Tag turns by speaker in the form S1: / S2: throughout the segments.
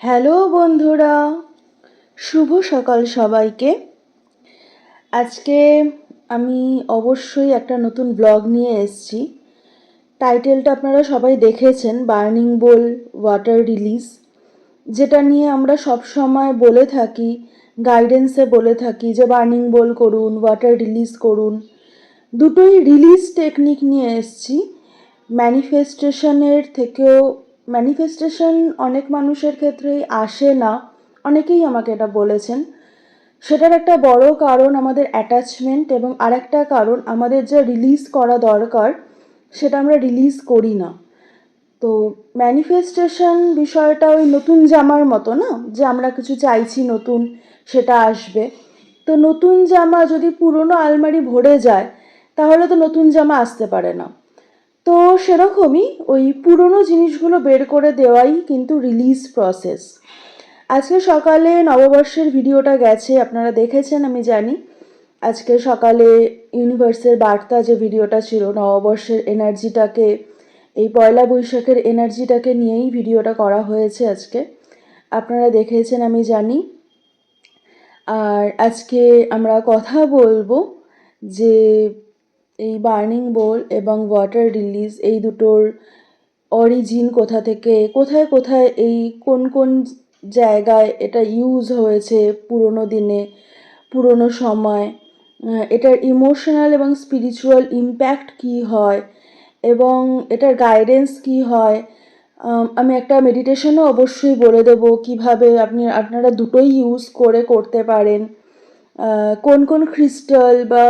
S1: Hello বন্ধুরা শুভ সকাল সবাইকে। আজকে আমি অবশ্যই একটা নতুন ব্লগ নিয়ে এসেছি। টাইটেলটা আপনারা সবাই দেখেছেন বার্নিং বোল ওয়াটার রিলিজ যেটা নিয়ে আমরা সব সময় বলে থাকি গাইডেন্সে বলে থাকি যে বার্নিং বোল করুন ওয়াটার রিলিজ করুন। দুটোই রিলিজ টেকনিক নিয়ে এসেছি। ম্যানিফেস্টেশনের থেকেও ম্যানিফেস্টেশন অনেক মানুষের ক্ষেত্রেই আসে না, অনেকেই আমাকে এটা বলেছেন। সেটার একটা বড় কারণ আমাদের অ্যাটাচমেন্ট এবং আরেকটা কারণ আমাদের যা রিলিজ করা দরকার, সেটা আমরা রিলিজ করি না। তো ম্যানিফেস্টেশন বিষয়টা ওই নতুন জামার মতো না, যে আমরা কিছু চাইছি নতুন, সেটা আসবে। তো নতুন জামা যদি পুরনো আলমারি ভরে যায়, তাহলে তো নতুন জামা আসতে পারে না। তো সেরকমই ওই পুরনো জিনিসগুলো বের করে দেওয়াই কিন্তু রিলিজ প্রসেস আজকে সকালে নববর্ষের ভিডিওটা গেছে, আপনারা দেখেছেন, আমি জানি। আজকে সকালে ইউনিভার্সের বার্তা যে ভিডিওটা ছিল, নববর্ষের এনার্জিটাকে, এই পয়লা বৈশাখের এনার্জিটাকে নিয়েই ভিডিওটা করা হয়েছে আজকে। আপনারা দেখেছেন, আমি জানি। আর আজকে আমরা কথা বলব যে এই বার্নিং বোল এবং ওয়াটার রিলিজ, এই দুটোর অরিজিন কোথা থেকে, কোথায় কোথায়, এই কোন কোন জায়গায় এটা ইউজ হয়েছে পুরোনো দিনে, পুরোনো সময়। এটার ইমোশনাল এবং স্পিরিচুয়াল ইম্প্যাক্ট কী হয় এবং এটার গাইডেন্স কী হয়, আমি একটা মেডিটেশনও অবশ্যই বলে দেব কীভাবে আপনি, আপনারা দুটোই ইউজ করে করতে পারেন। কোন কোন ক্রিস্টাল বা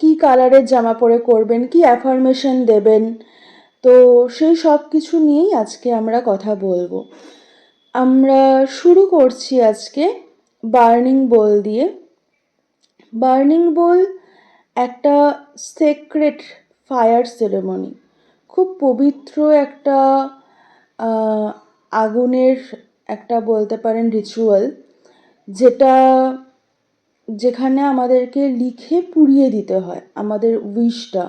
S1: কি কালারের জামা পরে করবেন, কি অ্যাফার্মেশন দেবেন, তো সেই সব কিছু নিয়েই আজকে আমরা কথা বলব। আমরা শুরু করছি আজকে বার্নিং বোল দিয়ে। বার্নিং বোল একটা সেক্রেট ফায়ার সেরেমনি খুব পবিত্র একটা আগুনের একটা বলতে পারেন রিচুয়াল যেটা যেখানে আমাদেরকে লিখে পুড়িয়ে দিতে হয় আমাদের উইশটা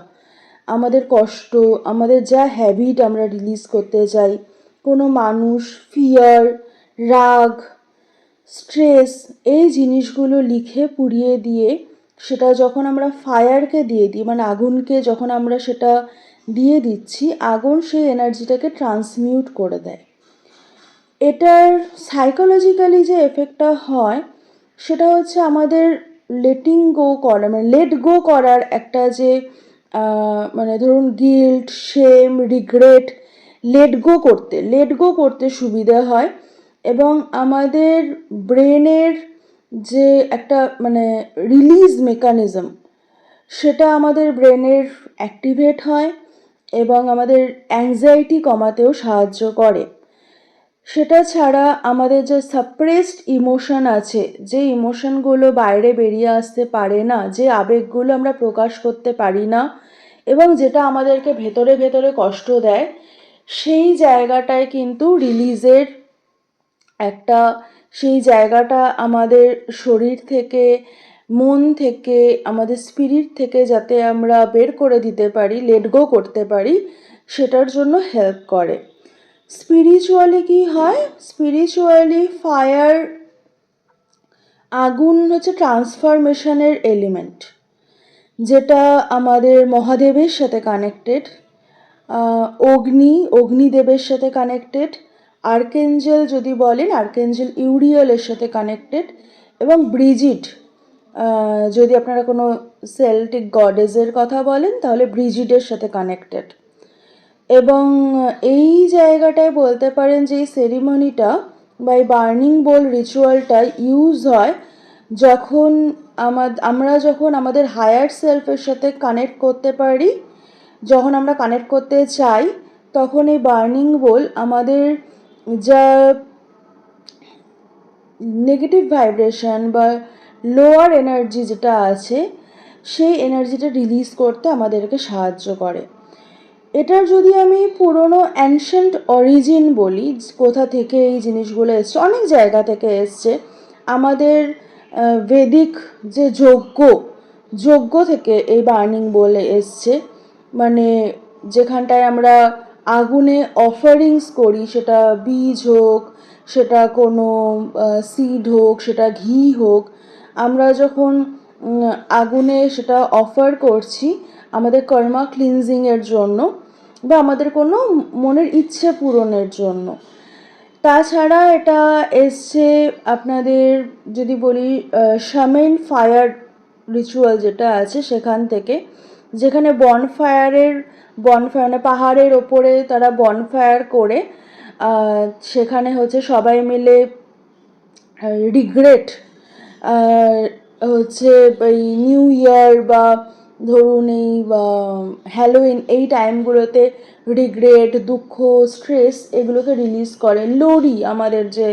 S1: আমাদের কষ্ট, আমাদের যা হ্যাবিট আমরা রিলিজ করতে চাই। কোনো মানুষ ফিয়ার রাগ স্ট্রেস এই জিনিসগুলো লিখে পুড়িয়ে দিয়ে সেটা যখন আমরা ফায়ারকে দিয়ে দিই মানে আগুনকে যখন আমরা সেটা দিয়ে দিচ্ছি, আগুন সেই এনার্জিটাকে ট্রান্সমিউট করে দেয়। এটার সাইকোলজিক্যালি যে এফেক্টটা হয়, সেটা হচ্ছে আমাদের লেটিং গো করা মানে লেট গো করার একটা যে মানে ধরুন guilt shame regret let go করতে লেট গো করতে সুবিধা হয় এবং আমাদের ব্রেনের যে একটা মানে রিলিজ মেকানিজম সেটা আমাদের ব্রেনের অ্যাক্টিভেট হয় এবং আমাদের অ্যাংজাইটি কমাতেও সাহায্য করে। সেটা ছাড়া আমাদের যে সাপ্রেসড ইমোশন আছে, যে ইমোশনগুলো বাইরে বেরিয়ে আসতে পারে না, যে আবেগগুলো আমরা প্রকাশ করতে পারি না এবং যেটা আমাদেরকে ভেতরে ভেতরে কষ্ট দেয় সেই জায়গাটায় কিন্তু রিলিজের একটা, সেই জায়গাটা আমাদের শরীর থেকে, মন থেকে, আমাদের স্পিরিট থেকে যাতে আমরা বের করে দিতে পারি লেট গো করতে পারি, সেটার জন্য হেল্প করে। স্পিরিচুয়ালি কি হয়? স্পিরিচুয়ালি ফায়ার আগুন হচ্ছে ট্রান্সফরমেশনের এলিমেন্ট যেটা আমাদের মহাদেবের সাথে কানেক্টেড অগ্নি, অগ্নিদেবের সাথে কানেক্টেড আর্কেঞ্জেল যদি বলেন আর্কেঞ্জেল ইউরিয়ালের সাথে কানেক্টেড এবং ব্রিজিড যদি আপনারা কোনো সেল্টিক গডেজের কথা বলেন, তাহলে ব্রিজিডের সাথে কানেক্টেড এবং এই জায়গাটায় বলতে পারেন যে এই সেরিমনিটা বা এই বার্নিং বোল রিচুয়ালটা ইউজ হয় যখন আমরা যখন আমাদের হায়ার সেলফের সাথে কানেক্ট করতে পারি যখন আমরা কানেক্ট করতে চাই, তখন এই বার্নিং বোল আমাদের যা নেগেটিভ ভাইব্রেশন বা লোয়ার এনার্জি যেটা আছে, সেই এনার্জিটা রিলিজ করতে আমাদেরকে সাহায্য করে। এটার যদি আমি পুরনো অ্যানশিয়েন্ট অরিজিন বলি, কোথা থেকে এই জিনিসগুলো এসছে, অনেক জায়গা থেকে এসছে, আমাদের বেদিক যে যজ্ঞ যজ্ঞ থেকে এই বার্নিং বলে এসছে মানে যেখানটায় আমরা আগুনে অফারিংস করি, সেটা বীজ হোক, সেটা কোনো সিড হোক, সেটা ঘি হোক, আমরা যখন আগুনে সেটা অফার করছি আমাদের কর্মা ক্লিনজিংয়ের জন্য বা আমাদের কোনো মনের ইচ্ছে পূরণের জন্য। তাছাড়া এটা এসছে আপনাদের যদি বলি শামেন ফায়ার রিচুয়াল যেটা আছে সেখান থেকে। যেখানে বনফায়ারের বনফায়ার মানে পাহাড়ের ওপরে তারা বনফায়ার করে সেখানে হচ্ছে সবাই মিলে রিগ্রেট হচ্ছে এই নিউ ইয়ার বা ধরুন এই হ্যালোইন এই টাইমগুলোতে রিগ্রেট দুঃখ স্ট্রেস এগুলোকে রিলিজ করে লোরি আমাদের যে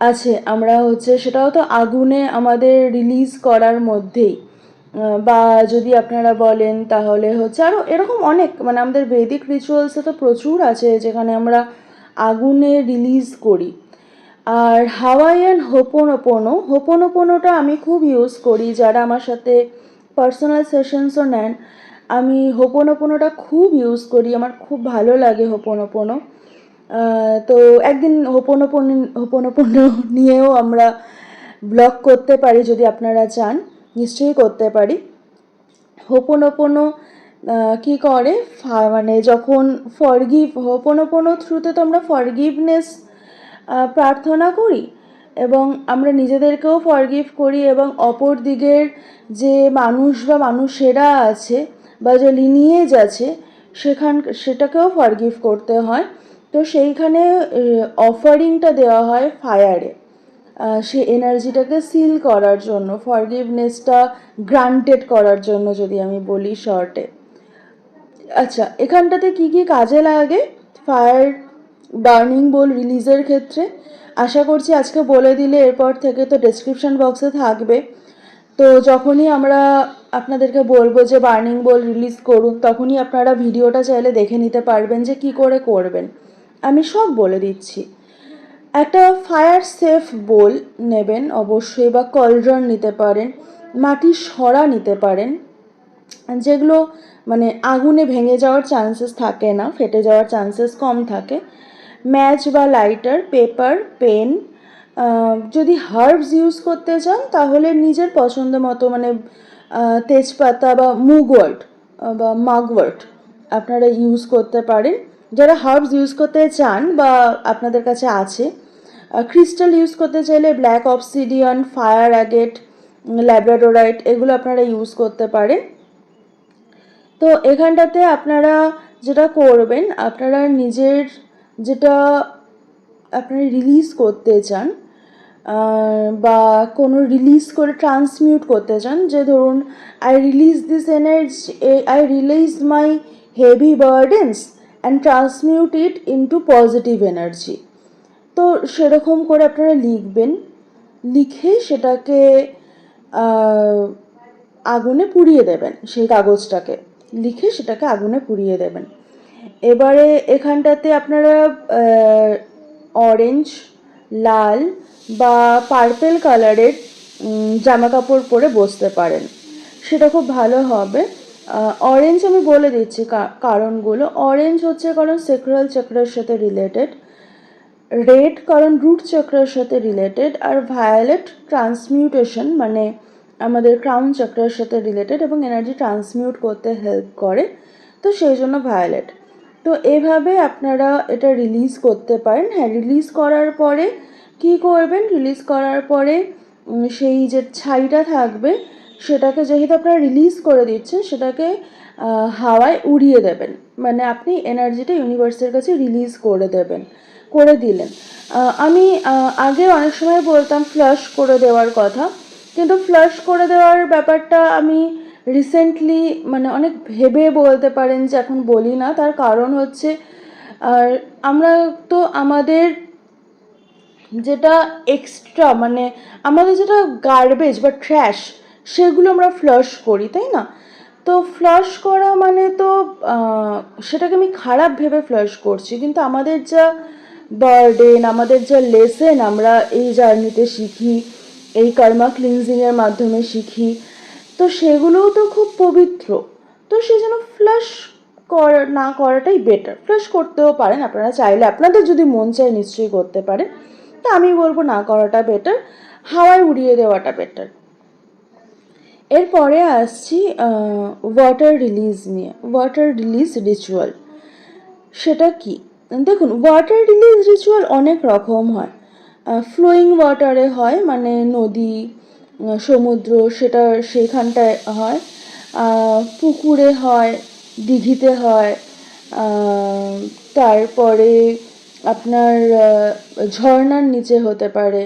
S1: আছে, আমরা হচ্ছে সেটাও তো আগুনে আমাদের রিলিজ করার মধ্যেই। বা যদি আপনারা বলেন তাহলে হচ্ছে আরও এরকম অনেক মানে আমাদের বৈদিক রিচুয়ালসে তো প্রচুর আছে যেখানে আমরা আগুনে রিলিজ করি। আর হাওয়াইয়ান হোপোনোপোনো হোপোনোপোনোটা আমি খুব ইউজ করি যারা আমার সাথে পার্সোনাল সেশনসও নেন। আমি হোপোনোপোনোটা খুব ইউজ করি, আমার খুব ভালো লাগে হোপোনোপোনো তো একদিন হোপোনোপোনো হোপোনোপোনো নিয়েও আমরা ব্লগ করতে পারি যদি আপনারা চান। নিশ্চয়ই করতে পারি। হোপোনোপোনো কি করে? মানে যখন ফরগিভ হোপোনোপোনো থ্রুতে তো আমরা ফরগিভনেস প্রার্থনা করি এবং আমরা নিজেদেরকেও ফরগিভ করি এবং অপর দিকের যে মানুষ বা মানুষেরা আছে বা যে লিনিয়েজ আছে, সেখান, সেটাকেও ফরগিভ করতে হয়। তো সেইখানে অফারিংটা দেওয়া হয় ফায়ারে সে এনার্জিটাকে সিল করার জন্য ফরগিভনেসটা গ্রান্টেড করার জন্য যদি আমি বলি শর্টে আচ্ছা এখানটাতে কি কি কাজে লাগে? ফায়ার বার্নিং বোল রিলিজের ক্ষেত্রে। আশা করছি আজকে বলে দিলে এরপর থেকে তো ডেসক্রিপশন বক্সে থাকবে। তো যখনই আমরা আপনাদেরকে বলব যে বার্নিং বোল রিলিজ করুন, তখনই আপনারা ভিডিওটা চাইলে দেখে নিতে পারবেন যে কি করে করবেন। আমি সব বলে দিচ্ছি। একটা ফায়ার সেফ বোল নেবেন, অবশ্যই বা কলড্রন নিতে পারেন, মাটির সরা নিতে পারেন, যেগুলো মানে আগুনে ভেঙে যাওয়ার চান্সেস থাকে না, ফেটে যাওয়ার চান্সেস কম থাকে। ম্যাচ বা লাইটার পেপার পেন যদি হার্বস ইউজ করতে চান, তাহলে নিজের পছন্দ মতো মানে তেজপাতা বা মুগওয়ার্ড বা মাগওয়ার্ড আপনারা ইউজ করতে পারেন। যারা হার্বস ইউজ করতে চান বা আপনাদের কাছে আছে ক্রিস্টাল ইউজ করতে চাইলে black obsidian fire agate labradorite এগুলো আপনারা ইউজ করতে পারেন। তো এখানটাতে আপনারা যেটা করবেন, আপনারা নিজের যেটা আপনারা রিলিজ করতে চান বা কোনো রিলিজ করে ট্রান্সমিউট করতে চান, যে ধরুন I release this energy I release my heavy burdens and transmute it into positive energy তো সেরকম করে আপনারা লিখবেন। লিখে সেটাকে আগুনে পুড়িয়ে দেবেন, সেই কাগজটাকে। লিখে সেটাকে আগুনে পুড়িয়ে দেবেন। এবারে এখানটাতে আপনারা অরেঞ্জ লাল বা পার্পেল কালারের জামা কাপড় পরে বসতে পারেন। সেটা খুব ভালো হবে। অরেঞ্জ আমি বলে দিচ্ছি কারণগুলো। অরেঞ্জ হচ্ছে কারণ সেক্রাল চক্রের সাথে রিলেটেড রেড কারণ রুট চক্রের সাথে রিলেটেড আর ভায়োলেট ট্রান্সমিউটেশন মানে আমাদের ক্রাউন চক্রের সাথে রিলেটেড এবং এনার্জি ট্রান্সমিউট করতে হেল্প করে, তো সেই জন্য ভায়োলেট তো এভাবে আপনারা এটা রিলিজ করতে পারেন। হ্যাঁ রিলিজ করার পরে কি করবেন? রিলিজ করার পরে সেই যে ছাইটা থাকবে, সেটাকে যেহেতু আপনারা রিলিজ করে দিচ্ছেন, সেটাকে হাওয়ায় উড়িয়ে দেবেন। মানে আপনি এনার্জিটা ইউনিভার্সের কাছে রিলিজ করে দেবেন। করে দিলেন। আমি আগে অনেক সময় বলতাম ফ্লাশ করে দেওয়ার কথা, কিন্তু ফ্লাশ করে দেওয়ার ব্যাপারটা আমি রিসেন্টলি মানে অনেক ভেবে বলতে পারেন যে এখন বলি না। তার কারণ হচ্ছে, আর আমরা তো আমাদের যেটা এক্সট্রা মানে আমাদের যেটা গার্বেজ বা ট্র্যাশ সেগুলো আমরা ফ্লাশ করি, তাই না? তো ফ্লাশ করা মানে তো সেটাকে আমি খারাপ ভেবে ফ্লাশ করছি। কিন্তু আমাদের যা বার্ডেন আমাদের যা লেসেন আমরা এই জার্নিতে শিখি, এই কর্মা ক্লিনজিংয়ের মাধ্যমে শিখি, তো সেগুলোও তো খুব পবিত্র। তো সেই জন্য ফ্লাশ কর, না করাটাই বেটার ফ্লাশ করতেও পারেন আপনারা চাইলে। আপনাদের যদি মন চায় নিশ্চয়ই করতে পারেন। তা আমি বলব না করাটা বেটার হাওয়ায় উড়িয়ে দেওয়াটা বেটার এরপরে আসছি ওয়াটার রিলিজ নিয়ে। ওয়াটার রিলিজ রিচুয়াল সেটা কি? দেখুন ওয়াটার রিলিজ রিচুয়াল অনেক রকম হয়। ফ্লোয়িং ওয়াটারে হয় মানে নদী সমুদ্র, সেটা সেইখানটায় হয়। পুকুরে হয়, দিঘিতে হয় তারপরে আপনার ঝর্নার নিচে হতে পারে,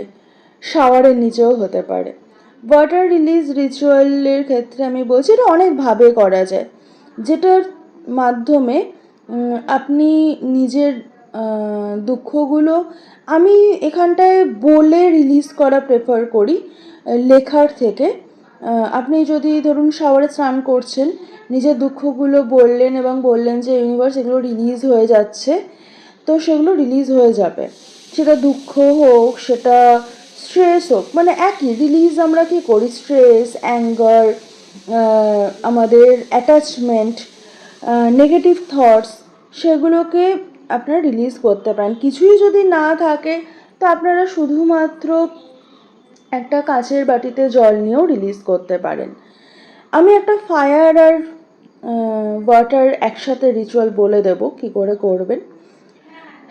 S1: শাওয়ারের নিচেও হতে পারে। ওয়াটার রিলিজ রিচুয়ালের ক্ষেত্রে আমি বলছি, এটা অনেকভাবে করা যায়। যেটার মাধ্যমে আপনি নিজের দুঃখগুলো আমি এখানটায় বলে রিলিজ করা প্রেফার করি, লেখার থেকে। আপনি যদি ধরুন শাওয়ারে স্নান করছেন, নিজের দুঃখগুলো বললেন এবং বললেন যে ইউনিভার্স এগুলো রিলিজ হয়ে যাচ্ছে, তো সেগুলো রিলিজ হয়ে যাবে। সেটা দুঃখ হোক, সেটা স্ট্রেস হোক মানে একই রিলিজ আমরা কি করি? স্ট্রেস অ্যাঙ্গার আমাদের অ্যাটাচমেন্ট নেগেটিভ থটস সেগুলোকে আপনারা রিলিজ করতে পারেন। কিছুই যদি না থাকে, তো আপনারা শুধুমাত্র একটা কাঁচের বাটিতে জল নিয়েও রিলিজ করতে পারেন। আমি একটা ফায়ার আর ওয়াটার একসাথে রিচুয়াল বলে দেব, কি করে করবেন?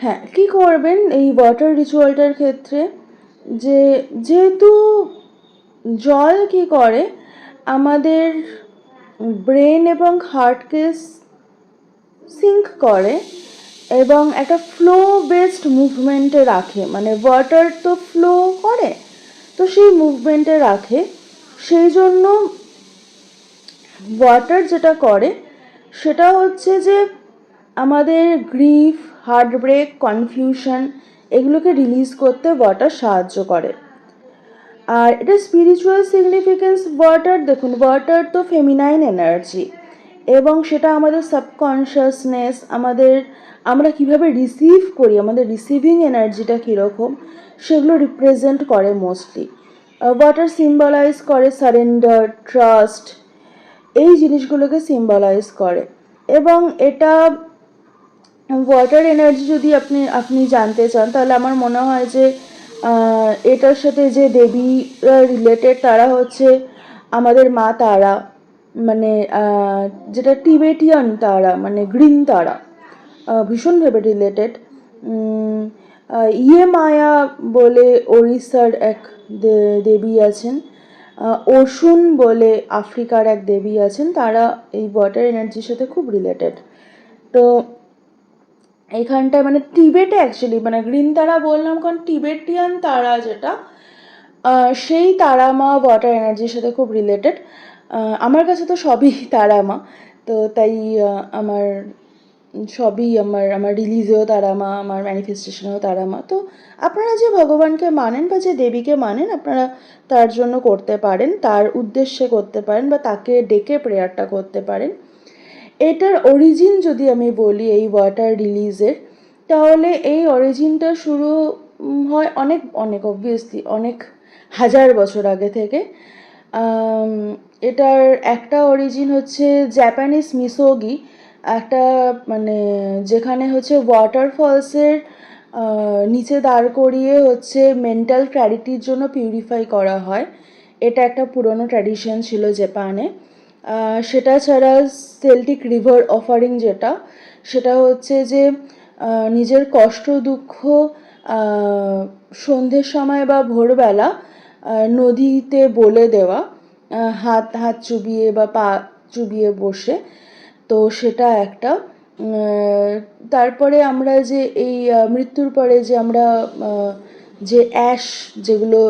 S1: হ্যাঁ কি করবেন? এই ওয়াটার রিচুয়ালটার ক্ষেত্রে যে, যেহেতু জল কি করে, আমাদের ব্রেন এবং হার্টকে সিঙ্ক করে এবং একটা ফ্লো বেসড মুভমেন্টে রাখে। মানে ওয়াটার তো ফ্লো করে, তো সেই মুভমেন্টে রাখে। সেই জন্য ওয়াটার যেটা করে, সেটা হচ্ছে যে আমাদের গ্রিফ হার্ট ব্রেক কনফিউশন এগুলোকে রিলিজ করতে ওয়াটার সাহায্য করে। আর এটা স্পিরিচুয়াল সিগনিফিকেন্স ওয়াটার দেখুন ওয়াটার তো ফেমিনাইন এনার্জি এবং সেটা আমাদের সাবকনশিয়াসনেস আমাদের, আমরা কীভাবে রিসিভ করি, আমাদের রিসিভিং এনার্জিটা কীরকম, সেগুলো রিপ্রেজেন্ট করে মোস্টলি ওয়াটার সিম্বলাইজ করে সারেন্ডার ট্রাস্ট এই জিনিসগুলোকে সিম্বলাইজ করে। এবং এটা ওয়াটার এনার্জি যদি আপনি আপনি জানতে চান, তাহলে আমার মনে হয় যে এটার সাথে যে দেবীরা রিলেটেড তারা হচ্ছে আমাদের মা তারা মানে যেটা টিবেটিয়ান তারা মানে গ্রিন তারা ভীষণভাবে রিলেটেড ইয়ে মায়া বলে ওড়িশার এক দেবী আছেন অসুন বলে আফ্রিকার এক দেবী আছেন, তারা এই ওয়াটার এনার্জির সাথে খুব রিলেটেড তো এখানটায় মানে টিবেটে অ্যাকচুয়ালি মানে গ্রিন তারা বললাম, কারণ টিবেটিয়ান তারা যেটা সেই তারা মা ওয়াটার এনার্জির সাথে খুব রিলেটেড আমার কাছে তো সবই তারা মা। তো তাই আমার সবই আমার আমার রিলিজেও তারা মা, আমার ম্যানিফেস্টেশনেও তারা মা। তো আপনারা যে ভগবানকে মানেন বা যে দেবীকে মানেন, আপনারা তার জন্য করতে পারেন, তার উদ্দেশ্যে করতে পারেন বা তাকে ডেকে প্রেয়ারটা করতে পারেন। এটার অরিজিন যদি আমি বলি এই ওয়াটার রিলিজের তাহলে এই অরিজিনটা শুরু হয় অনেক অনেক অবভিয়াসলি অনেক হাজার বছর আগে থেকে। এটার একটা অরিজিন হচ্ছে জাপানিজ মিসোগি একটা মানে যেখানে হচ্ছে ওয়াটারফলসের নিচে দাঁড় করিয়ে হচ্ছে মেন্টাল ক্ল্যারিটির জন্য পিউরিফাই করা হয়। এটা একটা পুরনো ট্র্যাডিশন ছিল জাপানে সেটা ছাড়া সেলটিক রিভার অফারিং যেটা, সেটা হচ্ছে যে নিজের কষ্ট, দুঃখ সন্ধ্যের সময় বা ভোরবেলা নদীতে বলে দেওয়া। হাত হাত চুবিয়ে বা পা চুবিয়ে বসে। তো সেটা একটা। তারপরে আমরা যে এই মৃত্যুর পরে যে আমরা যে অ্যাশ যেগুলো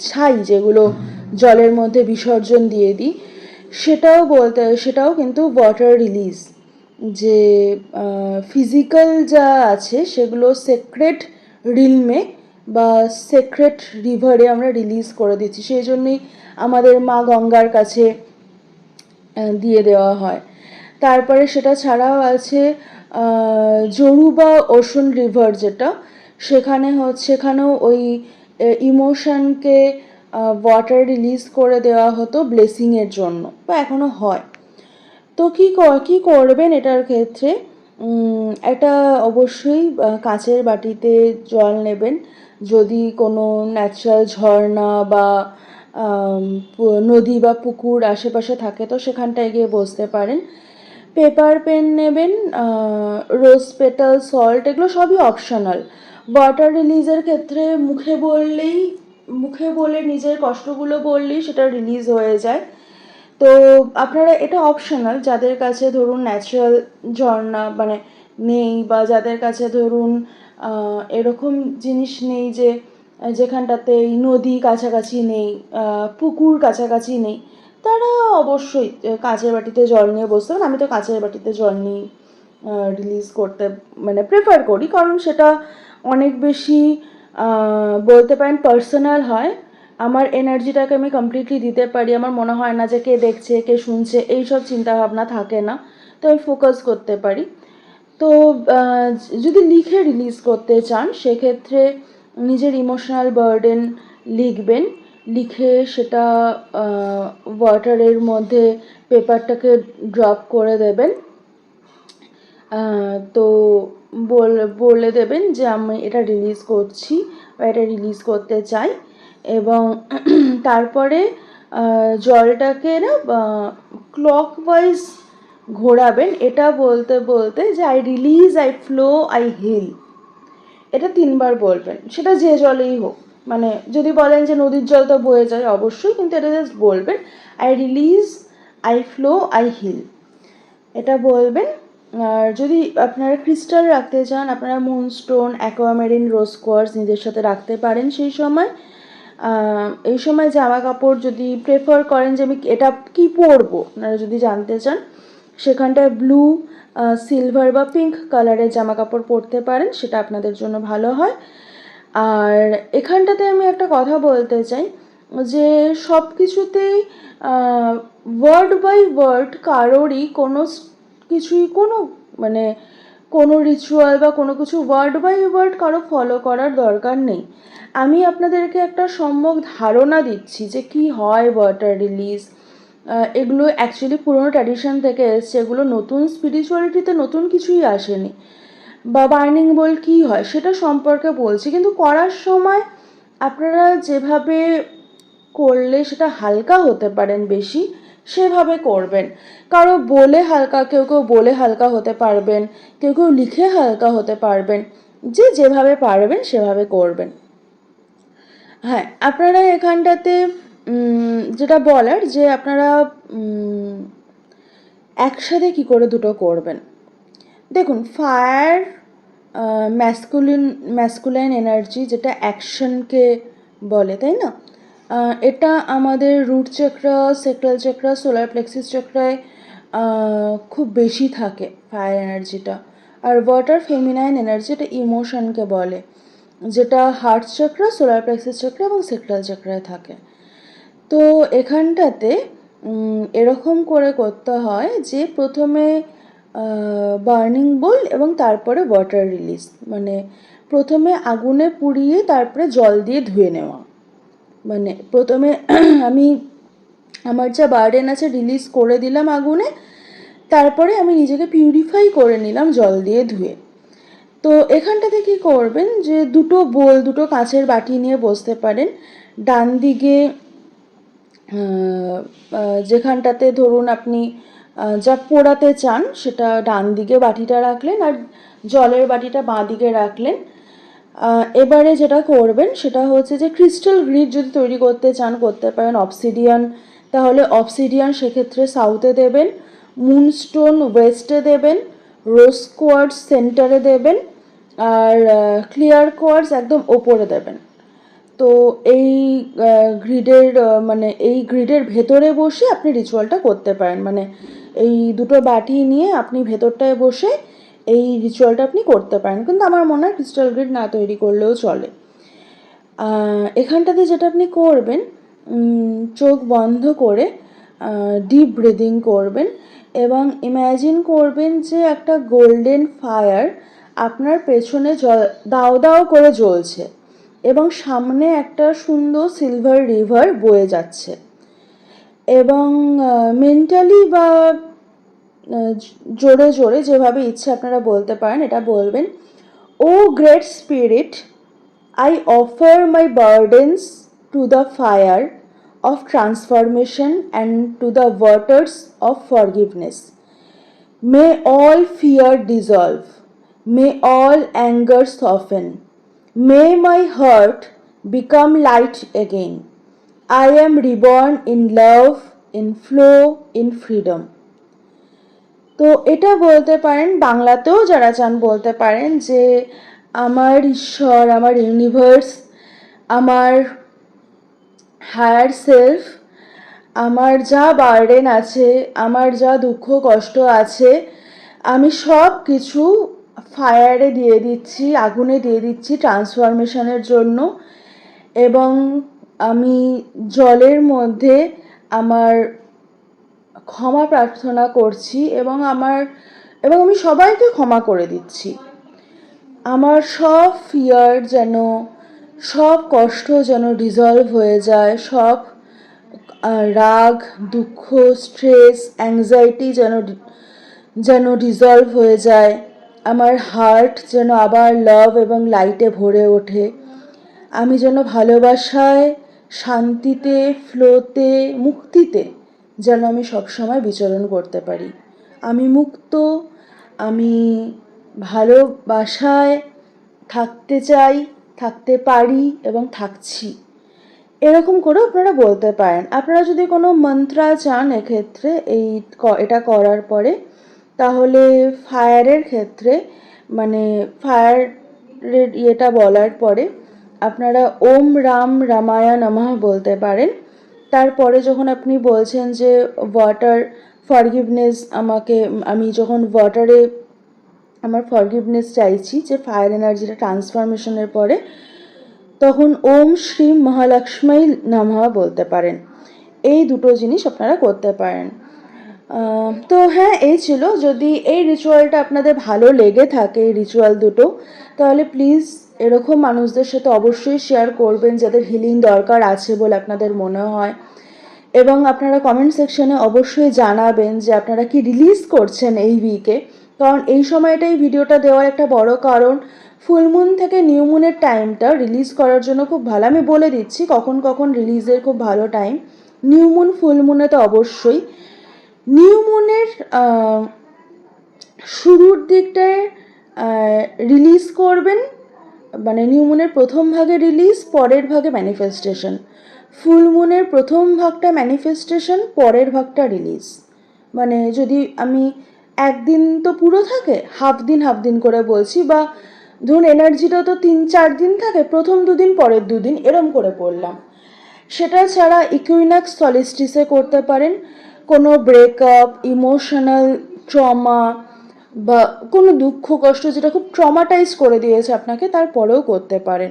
S1: ছাই যেগুলো জলের মধ্যে বিসর্জন দিয়ে দিই, সেটাও বলতে, সেটাও কিন্তু ওয়াটার রিলিজ যে ফিজিক্যাল যা আছে সেগুলো সেক্রেট রিলমে বা সেক্রেট রিভারে আমরা রিলিজ করে দিচ্ছি। সেই জন্যই আমাদের মা গঙ্গার কাছে দিয়ে দেওয়া হয়। তারপরে সেটা ছাড়াও আছে আহ, জরুবা ওশন রিভার যেটা। সেখানে হচ্ছে সেখানেও ওই ইমোশনকে ওয়াটার রিলিজ করে দেওয়া হতো ব্লেসিংয়ের জন্য। বা এখনও হয়। তো কী ক- করবেন এটার ক্ষেত্রে? একটা অবশ্যই কাঁচের বাটিতে জল নেবেন। যদি কোনো ন্যাচারাল ঝর্ণা বা নদী বা পুকুর আশেপাশে থাকে, তো সেখানটায় গিয়ে বসতে পারেন। পেপার পেন নেবেন রোজ পেটাল সল্ট এগুলো সবই অপশনাল ওয়াটার রিলিজের ক্ষেত্রে মুখে বললেই, মুখে বলে নিজের কষ্টগুলো বললেই সেটা রিলিজ হয়ে যায়। তো আপনারা, এটা অপশনাল যাদের কাছে ধরুন ন্যাচারাল ঝর্ণা মানে নেই বা যাদের কাছে ধরুন এরকম জিনিস নেই যে, যেখানটাতে এই নদী কাছাকাছি নেই পুকুর কাছাকাছি নেই, তারা অবশ্যই কাঁচের বাটিতে জল নিয়ে বসতে পারেন আমি তো কাঁচের বাটিতে জল নিয়ে রিলিজ করতে মানে প্রেফার করি, কারণ সেটা অনেক বেশি বলতে পারেন পার্সোনাল হয়। আমার এনার্জিটাকে আমি কমপ্লিটলি দিতে পারি। আমার মনে হয় না যে কে দেখছে, কে শুনছে, এইসব চিন্তাভাবনা থাকে না। তো আমি ফোকাস করতে পারি। তো যদি লিখে রিলিজ করতে চান, সেক্ষেত্রে নিজের ইমোশনাল বার্ডেন লিখবেন। লিখে সেটা ওয়াটারের মধ্যে পেপারটাকে ড্রপ করে দেবেন। তো বল দেবেন যে, আমি এটা রিলিজ করছি বা এটা রিলিজ করতে চাই। এবং তারপরে জলটাকে না ক্লক ওয়াইজ ঘোরাবেন, এটা বলতে বলতে যে I release I flow I heal এটা তিনবার বলবেন, সেটা যে জলেই হোক। মানে যদি বলেন যে নদীর জল তো বয়ে যায়, অবশ্যই, কিন্তু এটা জাস্ট বলবেন I release I flow I heal এটা বলবেন, আর যদি আপনারা ক্রিস্টাল রাখতে চান, আপনারা মুনস্টোন অ্যাকোয়ামেরিন রোজ কোয়ার্স নিজের সাথে রাখতে পারেন সেই সময়। এই সময় জামা কাপড় যদি প্রেফার করেন যে আমি এটা কি পরবো, আপনারা যদি জানতে চান সেখানটায় ব্লু সিলভার বা পিঙ্ক কালারের জামা কাপড় পরতে পারেন, সেটা আপনাদের জন্য ভালো হয়। আর এখানটাতে আমি একটা কথা বলতে চাই, যে সব কিছুতেই ওয়ার্ড বাই ওয়ার্ড কারোরই কোনো কিছুই কোনো মানে কোনো রিচুয়াল বা কোনো কিছু ওয়ার্ড বাই ওয়ার্ড কারও ফলো করার দরকার নেই। আমি আপনাদেরকে একটা সম্যক ধারণা দিচ্ছি যে কি হয় ওয়াটার রিলিজ এগুলো অ্যাকচুয়ালি পুরনো ট্র্যাডিশন থেকে এসছে। এগুলো নতুন স্পিরিচুয়ালিটিতে নতুন কিছুই আসেনি। বা বার্নিং বল কী হয় সেটা সম্পর্কে বলছি। কিন্তু করার সময় আপনারা যেভাবে করলে সেটা হালকা হতে পারেন বেশি, সেভাবে করবেন। কারও বলে হালকা, কেউ কেউ বলে হালকা হতে পারবেন, কেউ কেউ লিখে হালকা হতে পারবেন। যে যেভাবে পারবেন সেভাবে করবেন। হ্যাঁ আপনারা এখানটাতে যেটা বলার যে আপনারা একসাথে কি করে দুটো করবেন? দেখুন ফায়ার ম্যাসকুলিন ম্যাসকুলাইন এনার্জি যেটা অ্যাকশনকে বলে, তাই না? এটা আমাদের root chakra sacral chakra solar plexus চক্রায় খুব বেশি থাকে ফায়ার এনার্জিটা আর ওয়াটার ফেমিনাইন এনার্জি এটা ইমোশনকে বলে, যেটা heart chakra solar plexus chakra এবং সেক্রাল চক্রায় থাকে। তো এখানটাতে এরকম করে করতে হয় যে প্রথমে বার্নিং বোল এবং তারপরে ওয়াটার রিলিজ। মানে প্রথমে আগুনে পুড়িয়ে তারপরে জল দিয়ে ধুয়ে নেওয়া। মানে প্রথমে আমি আমার যা বার্ডেন আছে রিলিজ করে দিলাম আগুনে, তারপরে আমি নিজেকে পিউরিফাই করে নিলাম জল দিয়ে ধুয়ে। তো এখানটাতে কি করবেন যে দুটো বোল, দুটো কাঁচের বাটি নিয়ে বসতে পারেন। ডান দিকে যেখানটাতে ধরুন আপনি যা পোড়াতে চান সেটা ডান দিকে বাটিটা রাখলেন আর জলের বাটিটা বাঁ দিকে রাখলেন। এবারে যেটা করবেন সেটা হচ্ছে যে ক্রিস্টাল গ্রিড যদি তৈরি করতে চান, করতে পারেন অবসিডিয়ান তাহলে অবসিডিয়ান সেক্ষেত্রে সাউথে দেবেন মুনস্টোন ওয়েস্টে দেবেন রোজ কোয়ার্ডস সেন্টারে দেবেন, আর ক্লিয়ার কোয়ার্ডস একদম ওপরে দেবেন। তো এই গ্রিডের মানে এই গ্রিডের ভেতরে বসে আপনি রিচুয়ালটা করতে পারেন। মানে এই দুটো বাটি নিয়ে আপনি ভেতরটায় বসে এই রিচুয়ালটা আপনি করতে পারেন। কিন্তু আমার মনে হয় ক্রিস্টাল গ্রিড না তৈরি করলেও চলে। এখানটাতে যেটা আপনি করবেন চোখ বন্ধ করে ডিপ ব্রিদিং করবেন এবং ইম্যাজিন করবেন যে একটা গোল্ডেন ফায়ার আপনার পেছনে জল দাও দাও করে জ্বলছে। এবং সামনে একটা সুন্দর সিলভার রিভার বয়ে যাচ্ছে। এবং মেন্টালি বা জোরে জোরে যেভাবে ইচ্ছে আপনারা বলতে পারেন, এটা বলবেন, O great spirit, I offer my burdens to the fire of transformation and to the waters of forgiveness. May all fear dissolve may all anger soften May my heart become light again. I am reborn in love, in flow, in freedom. তো এটা বলতে পারেন বাংলাতেও যারা চান বলতে পারেন যে আমার ঈশ্বর আমার ইউনিভার্স আমার হায়ার সেলফ আমার যা বার্ডেন আছে আমার যা দুঃখ কষ্ট আছে আমি সব কিছু ফায়ারে দিয়ে দিচ্ছি, আগুনে দিয়ে দিচ্ছি ট্রান্সফরমেশনের জন্য। এবং আমি জলের মধ্যে আমার ক্ষমা প্রার্থনা করছি এবং আমার, এবং আমি সবাইকে ক্ষমা করে দিচ্ছি। আমার সব ফিয়ার যেন, সব কষ্ট যেন ডিজলভ হয়ে যায়, সব রাগ, দুঃখ স্ট্রেস অ্যাংজাইটি যেন যেন ডিজলভ হয়ে যায়। আমার হার্ট যেন আবার লাভ এবং লাইটে ভরে ওঠে। আমি যেন ভালোবাসায়, শান্তিতে ফ্লোতে মুক্তিতে যেন আমি সবসময় বিচরণ করতে পারি। আমি মুক্ত, আমি ভালোবাসায় থাকতে চাই, থাকতে পারি এবং থাকছি। এরকম করেও আপনারা বলতে পারেন। আপনারা যদি কোনো মন্ত্রা চান এক্ষেত্রে এই এটা করার পরে তাহলে ফায়ারের ক্ষেত্রে মানে ফায়ারের ইয়েটা বলার পরে, আপনারা ওম রাম রামায়া নমঃ বলতে পারেন। তারপরে যখন আপনি বলছেন যে ওয়াটার ফরগিভনেস আমাকে, আমি যখন ওয়াটারে আমার ফরগিভনেস চাইছি, যে ফায়ার এনার্জিটা ট্রান্সফরমেশনের পরে, তখন ওম শ্রী মহালক্ষ্মী নমঃ বলতে পারেন। এই দুটো জিনিস আপনারা করতে পারেন। তো হ্যাঁ এই ছিল। যদি এই রিচুয়ালটা আপনাদের ভালো লেগে থাকে, এই রিচুয়াল দুটো, তাহলে প্লিজ এরকম মানুষদের সাথে অবশ্যই শেয়ার করবেন যাদের হিলিং দরকার আছে বলে আপনাদের মনে হয়। এবং আপনারা কমেন্ট সেকশনে অবশ্যই জানাবেন যে আপনারা কি রিলিজ করছেন এই উইকে কারণ এই সময়টাই ভিডিওটা দেওয়ার একটা বড় কারণ। ফুলমুন থেকে নিউ মুনের টাইমটা রিলিজ করার জন্য খুব ভালো। আমি বলে দিচ্ছি, কখন কখন রিলিজের খুব ভালো টাইম নিউ মুন ফুলমুনে তো অবশ্যই। নিউ মুনের শুরুর দিকটায় রিলিজ করবেন। মানে নিউ মুনের প্রথম ভাগে রিলিজ পরের ভাগে ম্যানিফেস্টেশন ফুল মুনের প্রথম ভাগটা ম্যানিফেস্টেশন পরের ভাগটা রিলিজ মানে যদি আমি একদিন তো পুরো থাকে হাফ দিন হাফ দিন করে বলছি, বা ধরুন এনার্জিটা তো তিন, চার দিন থাকে, প্রথম দুদিন, পরের দুদিন, এরম করে পড়লাম। সেটা ছাড়া ইকুইনাক্স সলিস্টিসে করতে পারেন। কোনো ব্রেকআপ ইমোশনাল ট্রমা বা কোনো দুঃখ, কষ্ট যেটা খুব ট্রমাটাইজ করে দিয়েছে আপনাকে, তারপরেও করতে পারেন।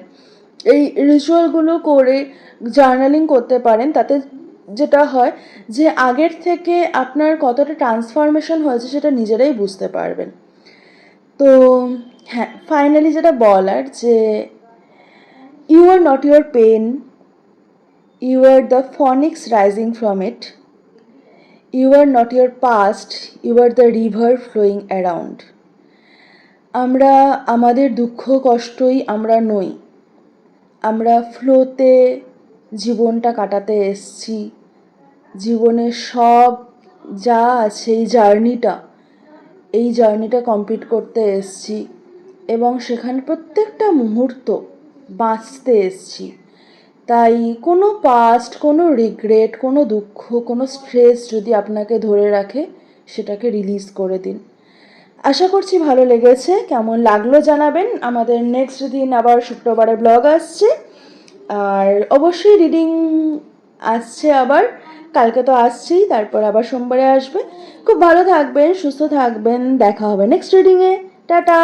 S1: এই রিচুয়ালগুলো করে জার্নালিং করতে পারেন, তাতে যেটা হয় যে আগের থেকে আপনার কতটা ট্রান্সফরমেশন হয়েছে সেটা নিজেরাই বুঝতে পারবেন। তো হ্যাঁ ফাইনালি যেটা বলার যে you are not your pain you are the phoenix rising from it you are not your past you are the river flowing around আমরা আমাদের দুঃখ কষ্টই আমরা নই আমরা ফ্লোতে জীবনটা কাটাতে এসছি জীবনের সব যা আছে এই জার্নিটা এই জার্নিটা কমপ্লিট করতে এসছি এবং সেখানে প্রত্যেকটা মুহূর্ত বাঁচতে এসছি তাই কোনো পাস্ট কোনো রিগ্রেট কোনো দুঃখ, কোনো স্ট্রেস যদি আপনাকে ধরে রাখে, সেটাকে রিলিজ করে দিন। আশা করছি ভালো লেগেছে। কেমন লাগল জানাবেন। আমাদের নেক্সট দিন আবার শুক্রবারে ব্লগ আসছে। আর অবশ্যই রিডিং আসছে আবার। কালকে তো আসছেই, তারপর আবার সোমবারে আসবে। খুব ভালো থাকবেন, সুস্থ থাকবেন। দেখা হবে নেক্সট রিডিংয়ে টাটা!